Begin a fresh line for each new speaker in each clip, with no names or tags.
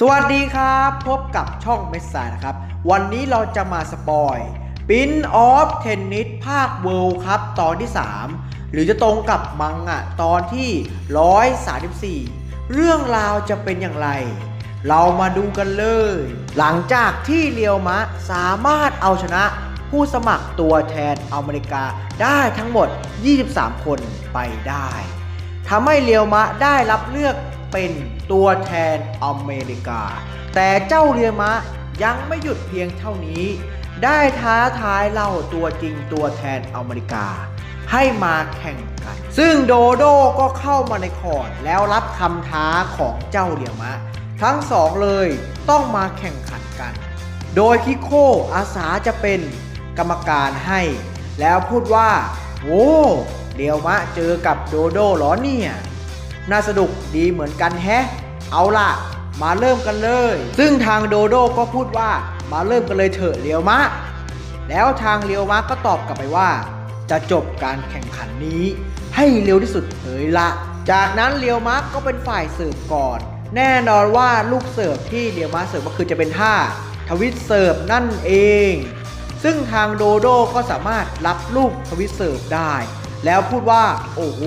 สวัสดีครับ พบกับช่องเมสซานะครับ วันนี้เราจะมาสปอยปินออฟเทนนิสภาคเวิลด์ครับตอนที่ 3 หรือจะตรงกับมังอะตอนที่ 134 เรื่องราวจะเป็นอย่างไร เรามาดูกันเลย หลังจากที่เรียวมะสามารถเอาชนะผู้สมัครตัวแทนอเมริกาได้ทั้งหมด 23 คนไปได้ทำให้เรียวมะได้รับเลือก เป็นตัวแทนอเมริกา แต่เจ้าเรียมะยังไม่หยุดเพียงเท่านี้ ได้ท้าทายเล่าตัวจริงตัวแทนอเมริกา ให้มาแข่งกัน ซึ่งโดโดก็เข้ามาในคอร์ดแล้วรับคำท้าของเจ้าเรียมะ ทั้งสองเลยต้องมาแข่งขันกัน โดยคิโคอาสาจะเป็นกรรมการให้ แล้วพูดว่าโว้เดียวมะเจอกับโดโดหรอเนี่ย น่าสนุกดีเหมือนกันแฮะ เอาล่ะ มาเริ่มกันเลย ซึ่งทางโดโดก็พูดว่ามาเริ่มกันเลยเถอะเลียวมะ แล้วทางเลียวมะก็ตอบกลับไปว่า จะจบการแข่งขันนี้ ให้เร็วที่สุดเถยละ จากนั้นเลียวมะก็เป็นฝ่ายเสิร์ฟก่อน แน่นอนว่าลูกเสิร์ฟที่เลียวมะเสิร์ฟก็คือจะเป็นท่าทวิตเสิร์ฟนั่นเอง ซึ่งทางโดโดก็สามารถรับลูกทวิตเสิร์ฟได้ แล้วพูดว่า โอ้โห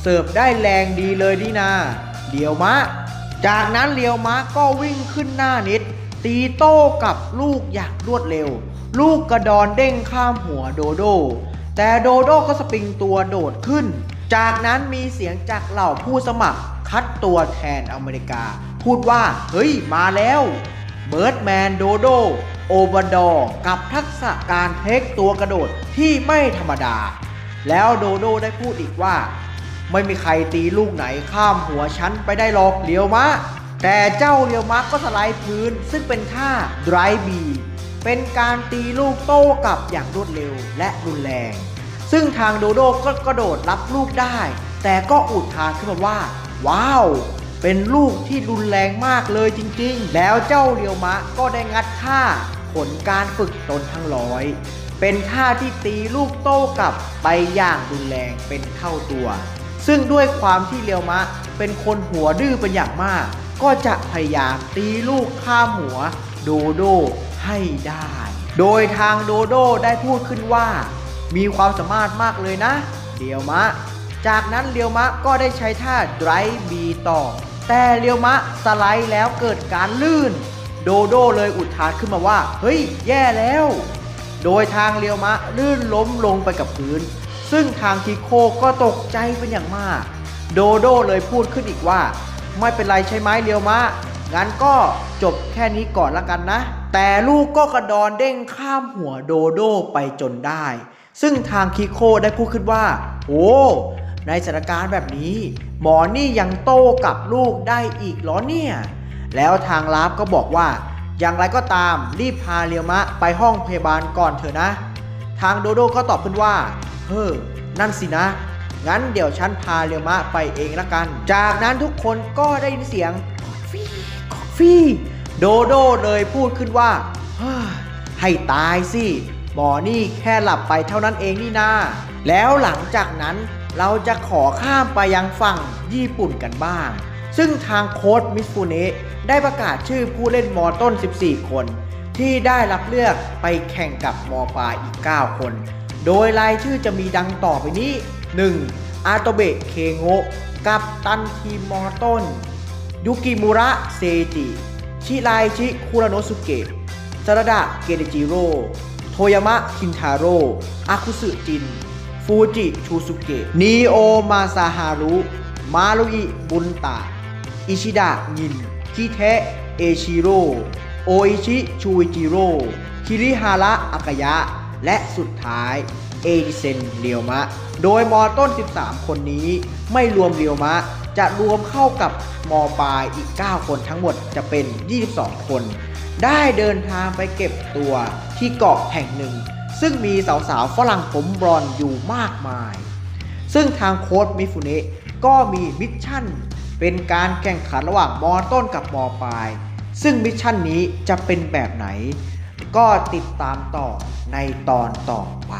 เสิร์ฟได้แรงดีเลยนี่นาเลียวมะ จากนั้นเลียวมะก็วิ่งขึ้นหน้านิด ตีโต้กับลูกอย่างรวดเร็ว ลูกกระดอนเด้งข้ามหัวโดโด แต่โดโดก็สปริงตัวโดดขึ้น จากนั้นมีเสียงจากเหล่าผู้สมัครคัดตัวแทนอเมริกา พูดว่า เฮ้ย มาแล้วเบิร์ดแมนโดโดโอบาดอร์กับทักษะการเทคตัวกระโดดที่ไม่ธรรมดา แล้วโดโดได้พูดอีกว่า ไม่มีใครตีลูกไหนข้ามหัวฉันไปได้หรอกเลียวมะ แต่เจ้าเลียวมะก็สไลด์พื้นซึ่งเป็นท่า dry b เป็นการตีลูกโต้กลับอย่างรวดเร็วและรุนแรง ซึ่งทางโดโดก็กระโดดรับลูกได้ แต่ก็อุทานขึ้นมาว่า ว้าว เป็นลูกที่รุนแรงมากเลยจริงๆ แล้วเจ้าเรียวมะก็ได้งัดท่าผลการฝึกตนทั้งร้อย เป็นท่าที่ตีลูกโต้กลับไปอย่างรุนแรงเป็นเท่าตัว ซึ่งด้วยความที่เรียวมะ เป็นคนหัวดื้อเป็นอย่างมาก ก็จะพยายามตีลูกข้ามหัวโดโดให้ได้ โดยทางโดโดได้พูดขึ้นว่า มีความสามารถมากเลยนะเรียวมะ จากนั้นเรียวมะก็ได้ใช้ท่า drive B ต่อ แต่เรียวมะสไลด์แล้วเกิดการลื่น โดโดเลยอุทานขึ้นมาว่า เฮ้ย แย่แล้ว โดยทางเรียวมะลื่นล้มลงไปกับพื้น ซึ่งทางคิโคก็ตกใจเป็นอย่างมาก โดโดเลยพูดขึ้นอีกว่า ไม่เป็นไรใช่ไหมเรียวมะ งั้นก็จบแค่นี้ก่อนละกันนะ แต่ลูกก็กระดอนเด้งข้ามหัวโดโดไปจนได้ ซึ่งทางคิโคได้พูดขึ้นว่า โอ้ในสถานการณ์แบบนี้ หมอนี่ยังโต้กับลูกได้อีกเหรอเนี่ย แล้วทางลาฟก็บอกว่า อย่างไรก็ตามรีบพาเรียวมะไปห้องพยาบาลก่อนเถอะนะ ทางโดโดก็ตอบขึ้นว่า เฮ้อนั่นสินะ งั้นเดี๋ยวฉันพาเรียวมะไปเองละกัน จากนั้นทุกคนก็ได้ยินเสียงกอกฟี่กอกฟี่โดโดเลยพูดขึ้นว่าให้ตายสิหมอนี่แค่หลับไปเท่านั้นเองนี่นา แล้วหลังจากนั้นเราจะขอข้ามไปยังฝั่งญี่ปุ่นกันบ้าง ซึ่งทางโค้ชมิสฟูเนะได้ประกาศชื่อผู้เล่นมอต้น 14 คน ที่ได้รับเลือกไปแข่งกับมอปลายอีก 9 คน โดยรายชื่อจะมีดังต่อไปนี้ 1. อาโตเบะเคโงะกับตันทีมอต้น ยุกิมุระเซจิ ชิไรชิคุราโนสุเกะซาราดะเกเดจิโร่โทยามะคินทาโร่อาคุสึจิน ฟูจิชูสุเกะนีโอมาซาฮารุมารุอิบุนตะอิชิดะยินคิเทะเอชิโร่โออิชิชูอิจิโร่คิริฮาระอากายะ และสุดท้ายเอดิเซนเรียวมะ โดยมอต้น 13 คนนี้ไม่รวมเรียวมะ จะรวมเข้ากับมอปลายอีก 9 คนทั้งหมดจะเป็น 22 คน ได้เดินทางไปเก็บตัวที่เกาะแห่งหนึ่ง ซึ่งมีสาวๆฝรั่งผมบรอนอยู่มากมาย ซึ่งทางโค้ดมิฟุเนะก็มีมิชชั่น เป็นการแข่งขันระหว่างมอต้นกับมอปลาย ซึ่งมิชชั่นนี้จะเป็นแบบไหน ก็ติดตามต่อในตอนต่อไป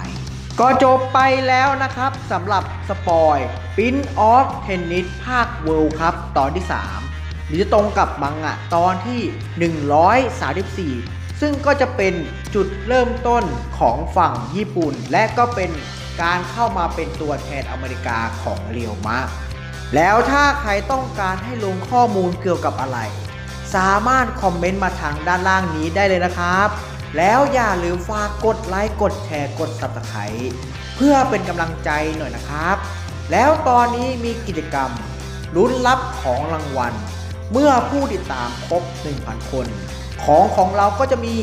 ก็จบไปแล้วนะครับสำหรับสปอยปิ้นออฟเทนนิสภาคเวิลด์ครับตอนที่ 3 หรือจะตรงกับมังงะตอนที่ 134 ซึ่งก็จะเป็นจุดเริ่มต้นของฝั่งญี่ปุ่น และก็เป็นการเข้ามาเป็นตัวแทนอเมริกาของเรียวมะแล้วถ้าใครต้องการให้ลงข้อมูลเกี่ยวกับอะไร สามารถคอมเมนต์มาทางด้านล่างนี้ได้เลยนะครับ แล้วอย่าลืมฝากกดไลค์กดแชร์กด Subscribe เพื่อเป็นกำลังใจหน่อยนะครับ แล้วตอนนี้มีกิจกรรมลุ้นรับของรางวัล เมื่อผู้ติดตามครบ 1,000 คน ของของเราก็จะมี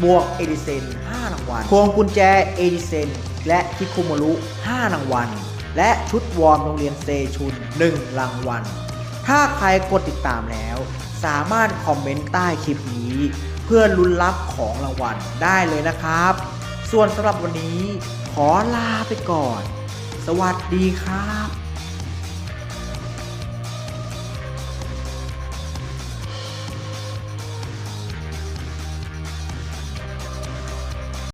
หมวกเอดิเซน5รางวัลพวงกุญแจเอดิเซนและคิคุโมรุ5รางวัล และชุดวอร์มโรงเรียนเซชุน 1 รางวัล ถ้าใครกดติดตามแล้ว สามารถคอมเมนต์ใต้คลิปนี้ เพื่อลุ้นรับของรางวัลได้เลยนะครับ ส่วนสำหรับวันนี้ขอลาไปก่อน สวัสดีครับ